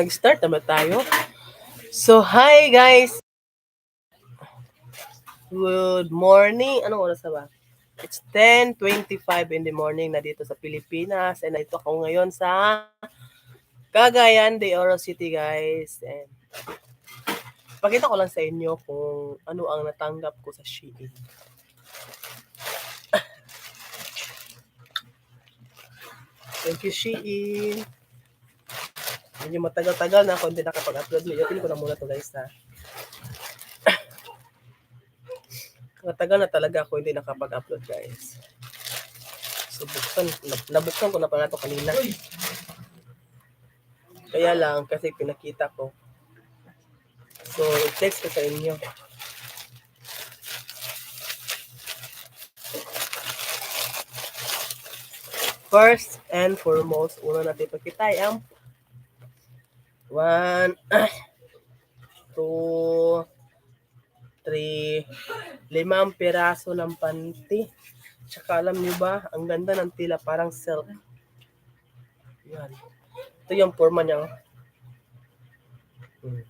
Nag-start na ba tayo? So, hi guys! Good morning. Anong oras na ba? It's 10.25 in the morning na dito sa Pilipinas. And ito ako ngayon sa Cagayan de Oro City, guys. And pakita ko lang sa inyo kung ano ang natanggap ko sa Shein. Thank you, Shein. Medyo matagal-tagal na ako hindi nakapag-upload. Medyo ko na muna to guys ha. Matagal na talaga ako hindi nakapag-upload guys. So buksan, nab- nabuksan ko na pala to kanina. Kaya lang kasi pinakita ko. So i-text ko sa inyo. First and foremost, una natin ipakita ay ang One, two, three, limang piraso ng panty. Tsaka alam niyo ba, ang ganda ng tila, parang silk. Yan. Ito yung forma niya. oh. Hmm.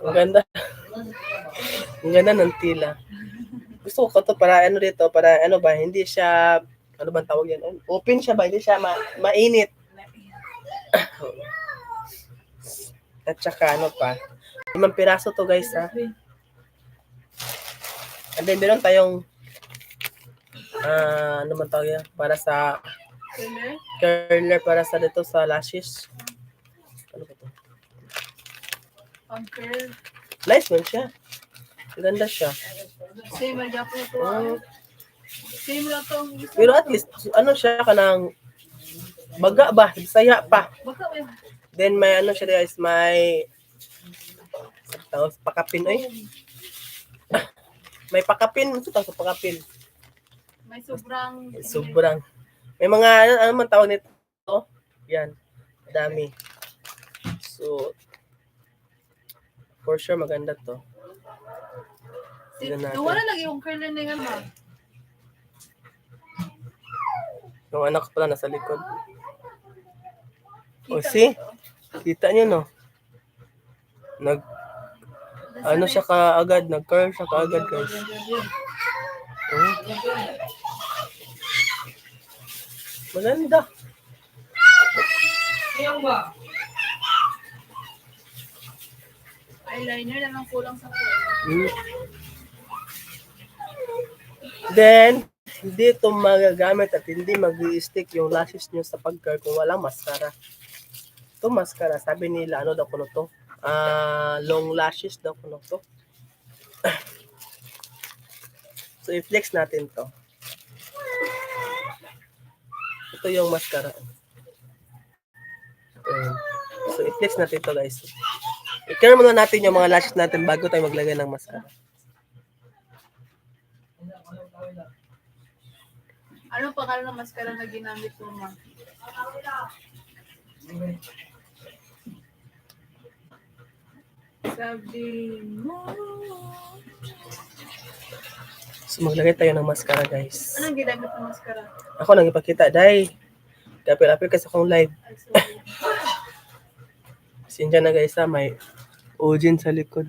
Ang ganda. ang ganda ng tila. Gusto ko to para ano dito, para ano ba, hindi siya, ano ba tawag yan? Open siya ba? Hindi siya ma- mainit. At saka ano pa, limang piraso to guys ha. And then meron tayong ah ano man tawag yan? Para sa curler para sa dito sa lashes. Ano ba to? Ang curl. Nice man siya. Ganda siya. Same ang Japan ito. Same lang itong isa. Pero at least ano siya kanang baga ba, saya pa. Baka may Then may ano siya guys, may tapos pakapin ay. May pakapin, ano tawag sa pakapin? may sobrang Sobrang. May mga ano, ano man tawag nito? Yan. Dami. So for sure maganda to. Tignan natin. Wala lagi yung curl na nga ma. Yung anak pala nasa likod. Kita Oh, see? Kita niyo no? Nag ano siya kaagad, nag-curl siya kaagad guys. Hmm? Maganda. Eyeliner na lang kulang sa curl. Hmm. Then, hindi ito magagamit at hindi mag stick yung lashes nyo sa pag-curl kung walang mascara. Ito mascara, sabi nila, ano daw kuno to? Ah, long lashes daw kuno to. so, i-flex natin to. Ito yung mascara. So, i-flex natin to guys. I-clear muna natin yung mga lashes natin bago tayo maglagay ng mascara. Ano pangalan ng mascara na ginamit mo ma? Sabi mo. So, maglagay tayo ng mascara, guys. Anong ginamit ng mascara? Ako nang ipakita, dahil kapil-apil kasi akong live. Sindihan na guys, ha, may Ojin sa likod.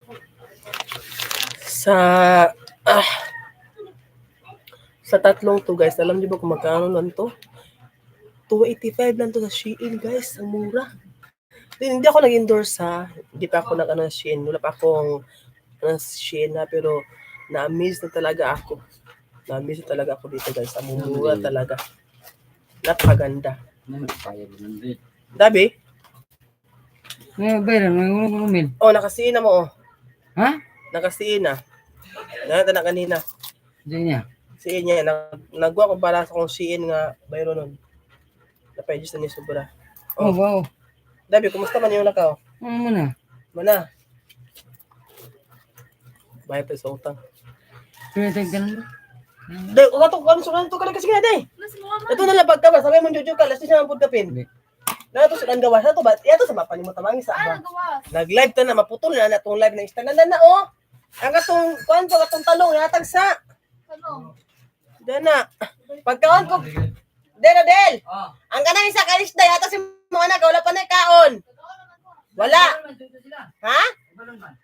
Sa... Ah, sa tatlong to, guys, alam niyo ba kung magkano lang to? 285 lang to sa Shein, guys. Ang mura. Hindi hindi ako nag-endorse, ha? Hindi pa ako nag-ano sa Shein. Wala pa akong ano, Shein, ha? Pero na-amaze na talaga ako. Na-amaze na talaga ako dito, guys. Ang mura talaga. Napakaganda. Dabi? May bayran, may ulo ko min. Oh, nakasiin na mo, oh. Ha? Nakasiin na. Nanata na kanina. Hindi niya. Si niya, nag nagwa ko para sa kong CN nga bayro nun. Napay-register ni Sobra. Oh, wow. Dabi, kumusta man yung lakaw? Ano mo na? Mana? Bayad tayo sa utang. Ka lang ba? Day, uga to, ano sunan to ka kasi nga day. Mo. Ito na lang pagka ba, sabi mo juju ka, last siya ang pudkapin. Na to sunan gawa sa to ba? Yato sa mapa ni mo tamangi sa Ah, ba. nagawas. Nag-live ta na maputol na na tong live na Insta na na oh. Ang atong kuan ko atong talong yatag sa. Ano? Dana. Pagkaon ko Dela del. Oh. Ang kanang isa kalis da yata si mo anak wala pa na kaon. Wala. Ha?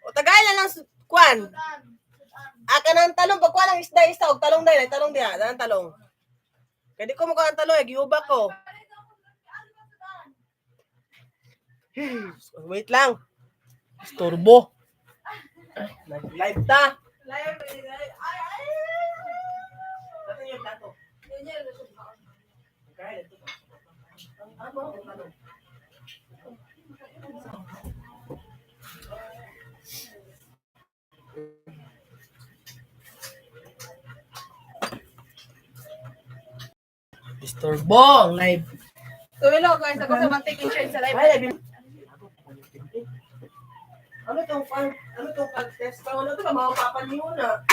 O tagay na lang kuan. Aka nang talong pag kuan ang isda isda og talong dai talong diha, danang talong. Kaya di ko mo kuan ang talong, giuba ko. Wait lang. Storbo. Nag-live ta. Live, live. Ay, ay. Ano yung plato? Ganyan. Storbo ang live. Tumilo guys, ako sa mantik in sa live. Ano tong fan? Ano tong contest? Ano to mga papan niyo na.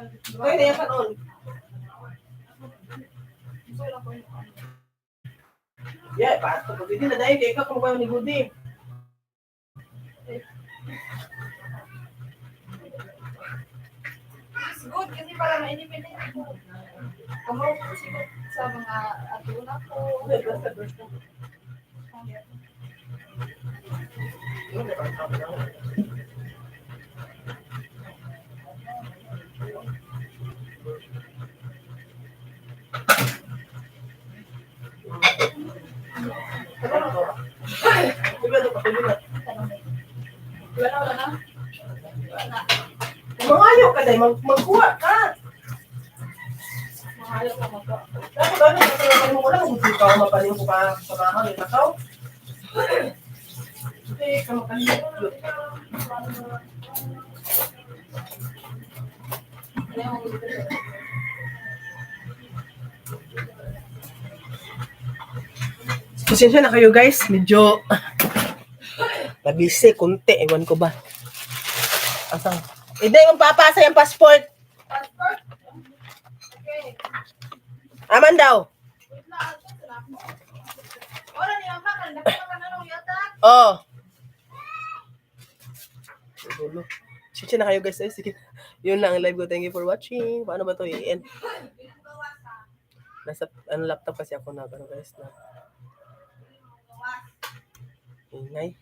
Okay, na yan noon. Yeah, pato ko din na dahil kay ka kung ni Gudi. Good kasi para ma-independent ako. Kamo ko siguro sa mga atuna ko. Wala ka dahil mag magkuha ka. Mahalo ko mo Dapat ano, kasi mo wala kung gusto ka mapalim ko pa sa bahay, nakaw. Hindi, ka makalimot. Pasensya na kayo guys, medyo nabisi, kunti, ewan ko ba. Asang, hindi yung papasa yung passport. Passport? Okay. Aman daw. Oh. Sige na kayo guys. Sige. Yun lang ang live ko. Thank you for watching. Paano ba to i-end? Nasa ano, laptop kasi ako na. Ano guys na. Ingay.